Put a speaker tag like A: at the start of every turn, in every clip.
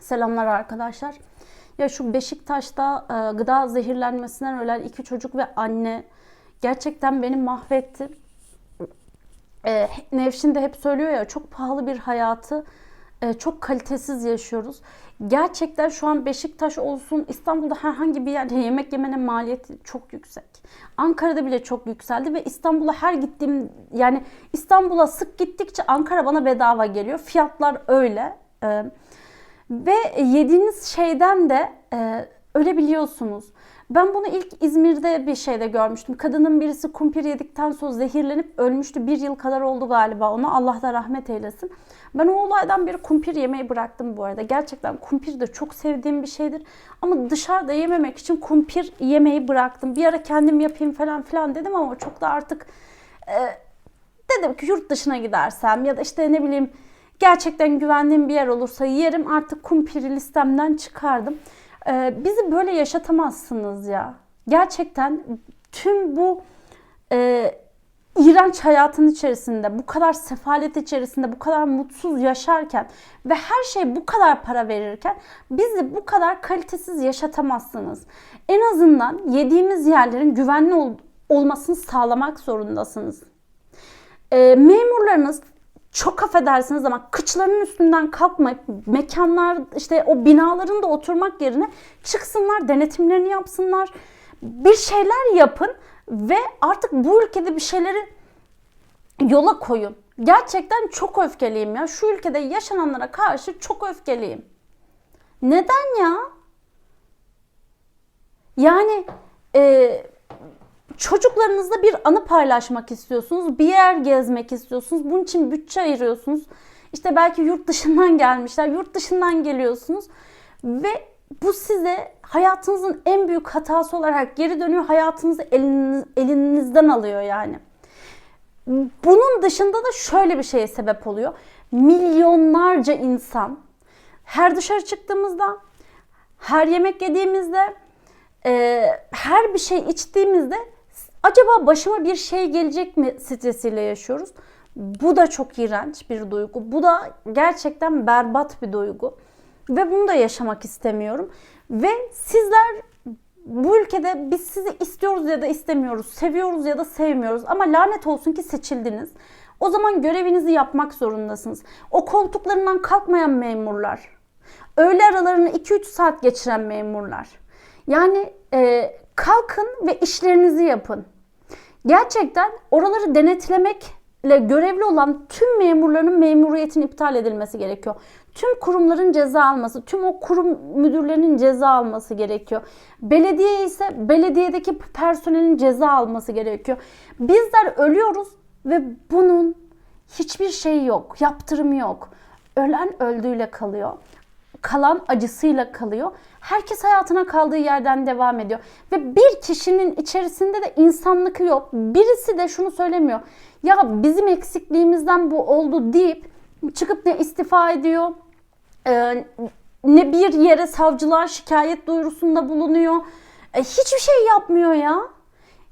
A: Selamlar arkadaşlar. Ya şu Beşiktaş'ta e, gıda zehirlenmesinden ölen iki çocuk ve anne gerçekten beni mahvetti. E, Nevşin de hep söylüyor ya çok pahalı bir hayatı e, çok kalitesiz yaşıyoruz. Gerçekten şu an Beşiktaş olsun İstanbul'da herhangi bir yerde yemek yemenin maliyeti çok yüksek. Ankara'da bile çok yükseldi ve İstanbul'a her gittiğim yani İstanbul'a sık gittikçe Ankara bana bedava geliyor. Fiyatlar öyle. E, ve yediğiniz şeyden de e, ölebiliyorsunuz. Ben bunu ilk İzmir'de bir şeyde görmüştüm. Kadının birisi kumpir yedikten sonra zehirlenip ölmüştü. Bir yıl kadar oldu galiba ona. Allah da rahmet eylesin. Ben o olaydan beri kumpir yemeyi bıraktım bu arada. Gerçekten kumpir de çok sevdiğim bir şeydir. Ama dışarıda yememek için kumpir yemeyi bıraktım. Bir ara kendim yapayım falan filan dedim ama çok da artık e, dedim ki yurt dışına gidersem ya da işte ne bileyim gerçekten güvendiğim bir yer olursa yerim artık kumpiri listemden çıkardım. Ee, bizi böyle yaşatamazsınız ya. Gerçekten tüm bu e, iğrenç hayatın içerisinde, bu kadar sefalet içerisinde, bu kadar mutsuz yaşarken ve her şey bu kadar para verirken bizi bu kadar kalitesiz yaşatamazsınız. En azından yediğimiz yerlerin güvenli ol- olmasını sağlamak zorundasınız. E, memurlarınız çok affedersiniz ama kıçlarının üstünden kalkmayıp mekanlar işte o binaların da oturmak yerine çıksınlar denetimlerini yapsınlar bir şeyler yapın ve artık bu ülkede bir şeyleri yola koyun. Gerçekten çok öfkeliyim ya. Şu ülkede yaşananlara karşı çok öfkeliyim. Neden ya? Yani e, çocuklarınızla bir anı paylaşmak istiyorsunuz. Bir yer gezmek istiyorsunuz. Bunun için bütçe ayırıyorsunuz. İşte belki yurt dışından gelmişler. Yurt dışından geliyorsunuz. Ve bu size hayatınızın en büyük hatası olarak geri dönüyor. Hayatınızı eliniz, elinizden alıyor yani. Bunun dışında da şöyle bir şeye sebep oluyor. Milyonlarca insan her dışarı çıktığımızda, her yemek yediğimizde, her bir şey içtiğimizde acaba başıma bir şey gelecek mi stresiyle yaşıyoruz. Bu da çok iğrenç bir duygu. Bu da gerçekten berbat bir duygu. Ve bunu da yaşamak istemiyorum. Ve sizler bu ülkede biz sizi istiyoruz ya da istemiyoruz, seviyoruz ya da sevmiyoruz ama lanet olsun ki seçildiniz. O zaman görevinizi yapmak zorundasınız. O koltuklarından kalkmayan memurlar, öğle aralarını 2-3 saat geçiren memurlar. Yani e, kalkın ve işlerinizi yapın. Gerçekten oraları denetlemekle görevli olan tüm memurların memuriyetin iptal edilmesi gerekiyor. Tüm kurumların ceza alması, tüm o kurum müdürlerinin ceza alması gerekiyor. Belediye ise belediyedeki personelin ceza alması gerekiyor. Bizler ölüyoruz ve bunun hiçbir şeyi yok, yaptırımı yok. Ölen öldüğüyle kalıyor kalan acısıyla kalıyor. Herkes hayatına kaldığı yerden devam ediyor. Ve bir kişinin içerisinde de insanlık yok. Birisi de şunu söylemiyor. Ya bizim eksikliğimizden bu oldu deyip çıkıp ne istifa ediyor, e, ne bir yere savcılığa şikayet duyurusunda bulunuyor. E, hiçbir şey yapmıyor ya.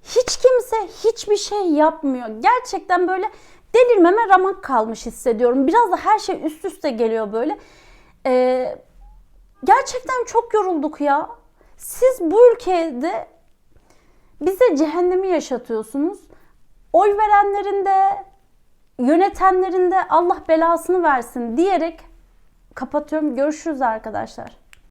A: Hiç kimse hiçbir şey yapmıyor. Gerçekten böyle delirmeme ramak kalmış hissediyorum. Biraz da her şey üst üste geliyor böyle. Ee, gerçekten çok yorulduk ya. Siz bu ülkede bize cehennemi yaşatıyorsunuz. Oy verenlerin de yönetenlerin de Allah belasını versin diyerek kapatıyorum. Görüşürüz arkadaşlar.